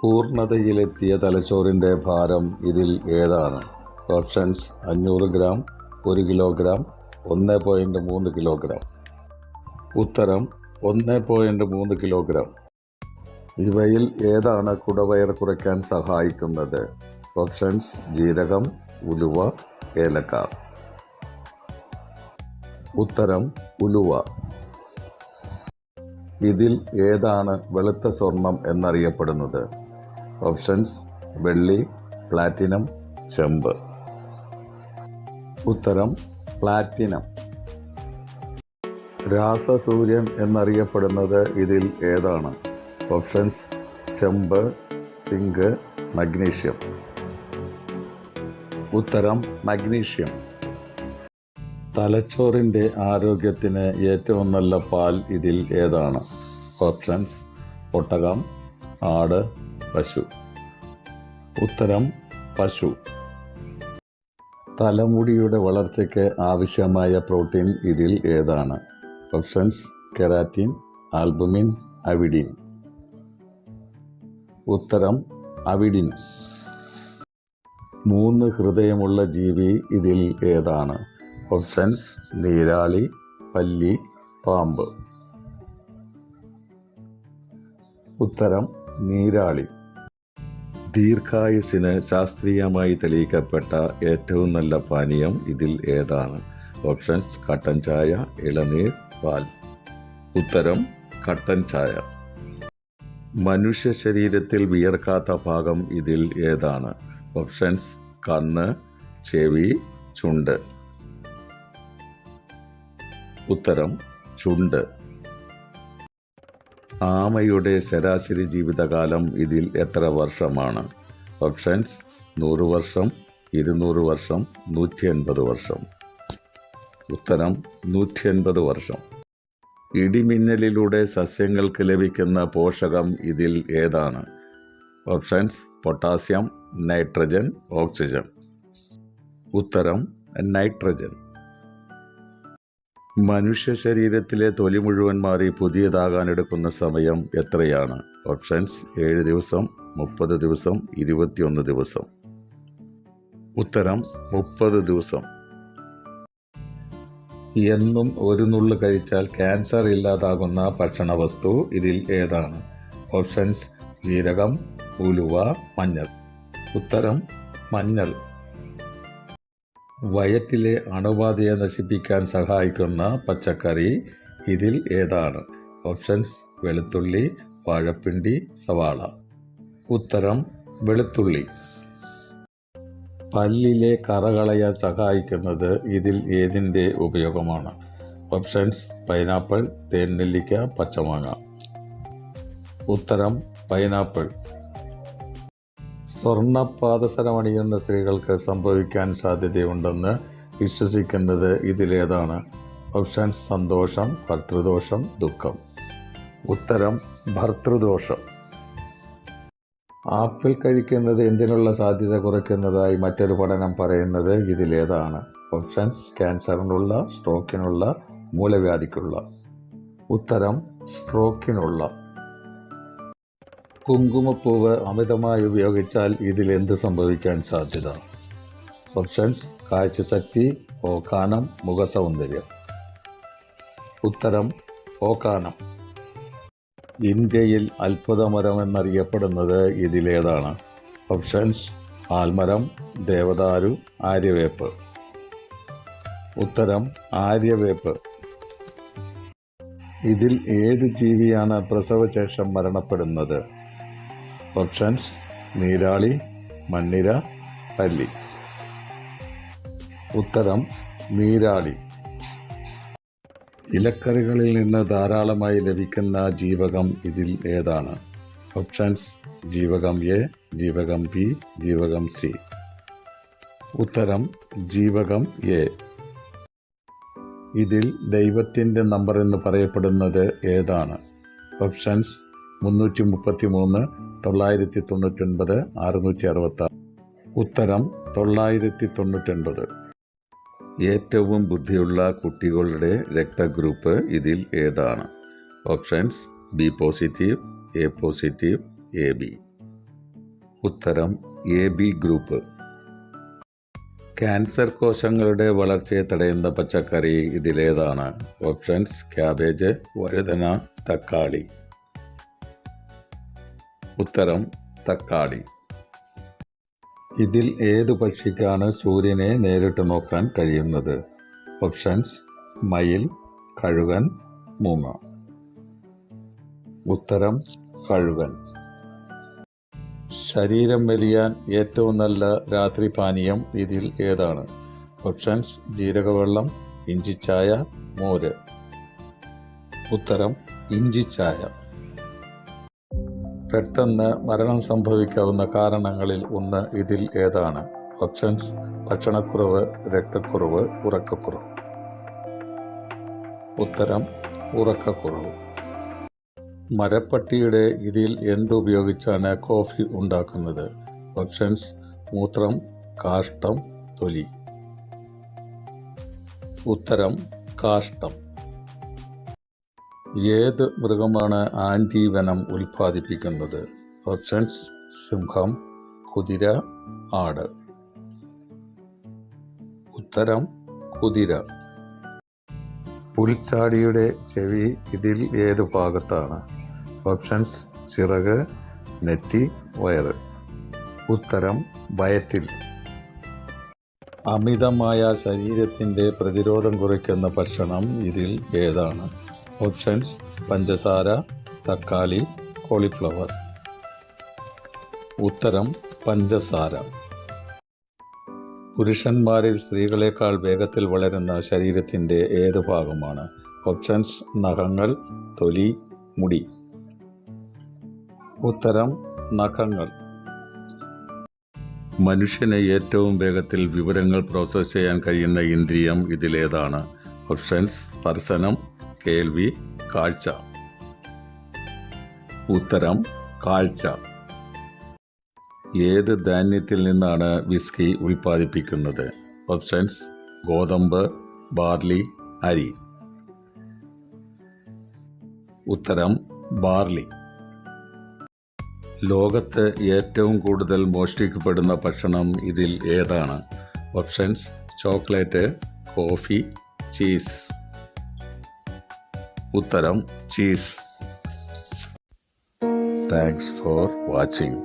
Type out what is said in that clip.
പൂർണതയിലെത്തിയ തലച്ചോറിന്റെ ഭാരം ഇതിൽ ഏതാണ്? ഓപ്ഷൻസ് അഞ്ഞൂറ് ഗ്രാം ഒരു കിലോഗ്രാം ഒന്ന് പോയിന്റ് മൂന്ന് കിലോഗ്രാം. ഉത്തരം ഒന്ന് പോയിന്റ് മൂന്ന് കിലോഗ്രാം. ഇവയിൽ ഏതാണ് കുടവയർ കുറയ്ക്കാൻ സഹായിക്കുന്നത്? ഓപ്ഷൻസ് ജീരകം ഉലുവ ഏലക്ക. ഉത്തരം ഉലുവ. ഇതിൽ ഏതാണ് വെളുത്ത സ്വർണം എന്നറിയപ്പെടുന്നത്? ഓപ്ഷൻസ് വെള്ളി പ്ലാറ്റിനം ചെമ്പ്. ഉത്തരം പ്ലാറ്റിനം രാസസൂര്യൻ എന്നറിയപ്പെടുന്നത് ഇതിൽ ഏതാണ്? ഓപ്ഷൻസ് ചെമ്പ് സിങ്ക് മഗ്നീഷ്യം. ഉത്തരം മഗ്നീഷ്യം. തലച്ചോറിന്റെ ആരോഗ്യത്തിന് ഏറ്റവും നല്ല പാൽ ഇതിൽ ഏതാണ്? ഓപ്ഷൻസ് ഒട്ടകം ആട് പശു. ഉത്തരം പശു. തലമുടിയുടെ വളർച്ചയ്ക്ക് ആവശ്യമായ പ്രോട്ടീൻ ഇതിൽ ഏതാണ്? ഓപ്ഷൻസ് കെരാറ്റിൻ ആൽബുമിൻ അവിഡിൻ ഉത്തരം അവിഡിൻ മൂന്ന് ഹൃദയമുള്ള ജീവി ഇതിൽ ഏതാണ്? ഓപ്ഷൻസ് നീരാളി പല്ലി പാമ്പ്. ഉത്തരം നീരാളി. ദീർഘായുസിന് ശാസ്ത്രീയമായി തെളിയിക്കപ്പെട്ട ഏറ്റവും നല്ല പാനീയം ഇതിൽ ഏതാണ്? ഓപ്ഷൻസ് കട്ടൻ ചായ ഇളനീർ പാൽ. ഉത്തരം കട്ടൻ ചായ. മനുഷ്യ ശരീരത്തിൽ വിയർക്കാത്ത ഭാഗം ഇതിൽ ഏതാണ്? ഓപ്ഷൻസ് കണ്ണ് ചെവി ചുണ്ട്. ഉത്തരം ചുണ്ട്. ആമയുടെ ശരാശരി ജീവിതകാലം ഇതിൽ എത്ര വർഷമാണ്? ഓപ്ഷൻസ് നൂറ് വർഷം ഇരുന്നൂറ് വർഷം നൂറ്റി എൺപത് വർഷം. ഉത്തരം നൂറ്റി എൺപത് വർഷം. ഇടിമിന്നലിലൂടെ സസ്യങ്ങൾക്ക് ലഭിക്കുന്ന പോഷകം ഇതിൽ ഏതാണ്? Options potassium nitrogen oxygen. ഉത്തരം നൈട്രജൻ. മനുഷ്യ ശരീരത്തിലെ തൊലി മുഴുവൻ മാറി പുതിയതാകാൻ എടുക്കുന്ന സമയം എത്രയാണ്? ഓപ്ഷൻസ് ഏഴ് ദിവസം മുപ്പത് ദിവസം ഇരുപത്തിയൊന്ന് ദിവസം. ഉത്തരം മുപ്പത് ദിവസം. എന്നും ഒരു നുള്ള് കഴിച്ചാൽ ക്യാൻസർ ഇല്ലാതാകുന്ന ഭക്ഷണ വസ്തു ഇതിൽ ഏതാണ്? ഓപ്ഷൻസ് ജീരകം ഉലുവ മഞ്ഞൾ. ഉത്തരം മഞ്ഞൾ. വയറ്റിലെ അണുബാധയെ നശിപ്പിക്കാൻ സഹായിക്കുന്ന പച്ചക്കറി ഇതിൽ ഏതാണ്? ഓപ്ഷൻസ് വെളുത്തുള്ളി വാഴപ്പിണ്ടി സവാള. ഉത്തരം വെളുത്തുള്ളി. പല്ലിലെ കറ കളയാൻ സഹായിക്കുന്നത് ഇതിൽ ഏതിന്റെ ഉപയോഗമാണ്? ഓപ്ഷൻസ് പൈനാപ്പിൾ തേൻനെല്ലിക്ക പച്ചമാങ്ങ. ഉത്തരം പൈനാപ്പിൾ. സ്വർണ പാദസരമണിയുന്ന സ്ത്രീകൾക്ക് സംഭവിക്കാൻ സാധ്യതയുണ്ടെന്ന് വിശ്വസിക്കുന്നത് ഇതിലേതാണ്. ഓപ്ഷൻ സന്തോഷം ഭർത്തൃദോഷം ദുഃഖം. ഉത്തരം ഭർത്തൃദോഷം. ആപ്പിൾ കഴിക്കുന്നത് എന്തിനുള്ള സാധ്യത കുറയ്ക്കുന്നതായി മറ്റൊരു പഠനം പറയുന്നത് ഇതിലേതാണ്. ഓപ്ഷൻസ് ക്യാൻസറിനുള്ള സ്ട്രോക്കിനുള്ള മൂലവ്യാധിക്കുള്ള. ഉത്തരം സ്ട്രോക്കിനുള്ള. കുങ്കുമപ്പൂവ് അമിതമായി ഉപയോഗിച്ചാൽ ഇതിൽ എന്ത് സംഭവിക്കാൻ സാധ്യത? ഓപ്ഷൻസ് കാഴ്ചശക്തി ഓക്കാനം മുഖസൗന്ദര്യം. ഉത്തരം ഓക്കാനം ഇന്ത്യയിൽ അത്ഭുതമരം എന്നറിയപ്പെടുന്നത് ഇതിലേതാണ്. ഓപ്ഷൻസ് ആൽമരം ദേവദാരു ആര്യവേപ്പ്. ഉത്തരം ആര്യവേപ്പ്. ഇതിൽ ഏത് ജീവിയാണ് പ്രസവശേഷം മരണപ്പെടുന്നത്? ഓപ്ഷൻസ് നീരാളി മണ്ണിര പല്ലി. ഉത്തരം നീരാളി. ഇലക്കറികളിൽ നിന്ന് ധാരാളമായി ലഭിക്കുന്ന ജീവകം ഇതിൽ ഏതാണ്? ഓപ്ഷൻസ് ജീവകം എ ജീവകം ബി ജീവകം സി. ഉത്തരം ജീവകം എ. ഇതിൽ ദൈവത്തിന്റെ നമ്പർ എന്ന് പറയപ്പെടുന്നത് ഏതാണ്? ഓപ്ഷൻസ് മുന്നൂറ്റി മുപ്പത്തി മൂന്ന് തൊള്ളായിരത്തി തൊണ്ണൂറ്റൊൻപത് അറുന്നൂറ്റി അറുപത്തി ഉത്തരം തൊള്ളായിരത്തി തൊണ്ണൂറ്റൊൻപത് ഏറ്റവും ബുദ്ധിയുള്ള കുട്ടികളുടെ രക്തഗ്രൂപ്പ് ഇതിൽ ഏതാണ്? Options B positive A positive A B. ഉത്തരം എ ബി ഗ്രൂപ്പ്. ക്യാൻസർ കോശങ്ങളുടെ വളർച്ചയെ തടയുന്ന പച്ചക്കറി ഇതിലേതാണ്. ഓപ്ഷൻസ് ക്യാബേജ് വഴുതന തക്കാളി. ഉത്തരം തക്കാളി. ഇതിൽ ഏതു പക്ഷിക്കാണ് സൂര്യനെ നേരിട്ട് നോക്കാൻ കഴിയുന്നത്? ഓപ്ഷൻസ് മയിൽ കഴുകൻ മൂങ്ങ. ഉത്തരം കഴുകൻ. ശരീരം മെലിയാൻ ഏറ്റവും നല്ല രാത്രി പാനീയം ഇതിൽ ഏതാണ്? ഓപ്ഷൻസ് ജീരകവെള്ളം ഇഞ്ചിച്ചായ മോര്. ഉത്തരം ഇഞ്ചിച്ചായ. പെട്ടെന്ന് മരണം സംഭവിക്കാവുന്ന കാരണങ്ങളിൽ ഒന്ന് ഇതിൽ ഏതാണ്. ഓപ്ഷൻസ് ഭക്ഷണക്കുറവ് രക്തക്കുറവ് ഉറക്കക്കുറവ്. ഉത്തരം ഉറക്കക്കുറവ്. മരപ്പട്ടിയുടെ ഇതിൽ എന്തുപയോഗിച്ചാണ് കോഫി ഉണ്ടാക്കുന്നത്? ഓപ്ഷൻസ് മൂത്രം കാഷ്ടം തൊലി. ഉത്തരം കാഷ്ടം ഏത് മൃഗമാണ് ആന്റീവനം ഉൽപ്പാദിപ്പിക്കുന്നത്? ഓപ്ഷൻസ് സിംഹം കുതിര ആട്. ഉത്തരം കുതിര. പുൽച്ചാടിയുടെ ചെവി ഇതിൽ ഏത് ഭാഗത്താണ്? ഓപ്ഷൻസ് ചിറക് നെറ്റി വയറ്. ഉത്തരം ഭയത്തിൽ അമിതമായ ശരീരത്തിന്റെ പ്രതിരോധം കുറയ്ക്കുന്ന ഭക്ഷണം ഇതിൽ ഏതാണ്? ഓപ്ഷൻസ് പഞ്ചസാര തക്കാളി കോളിഫ്ലവർ. ഉത്തരം പഞ്ചസാര. പുരുഷന്മാരിൽ സ്ത്രീകളെക്കാൾ വേഗത്തിൽ വളരുന്ന ശരീരത്തിന്റെ ഏത് ഭാഗമാണ്? ഓപ്ഷൻസ് നഖങ്ങൾ തൊലി മുടി. ഉത്തരം നഖങ്ങൾ. മനുഷ്യന് ഏറ്റവും വേഗത്തിൽ വിവരങ്ങൾ പ്രോസസ്സ് ചെയ്യാൻ കഴിയുന്ന ഇന്ദ്രിയം ഇതിലേതാണ്. ഓപ്ഷൻസ് സ്പർശനം കേൾവി കാഴ്ച. ഉത്തരം കാഴ്ച. ഏത് ധാന്യത്തിൽ നിന്നാണ് വിസ്കി ഉൽപ്പാദിപ്പിക്കുന്നത്? ഓപ്ഷൻസ് ഗോതമ്പ് ബാർലി അരി. ഉത്തരം ബാർലി. ലോകത്ത് ഏറ്റവും കൂടുതൽ മോഷ്ടിക്കപ്പെടുന്ന ഭക്ഷണം ഇതിൽ ഏതാണ്? Options chocolate coffee cheese. ഉത്തരം ചീസ് താങ്ക്സ് ഫോർ വാച്ചിങ്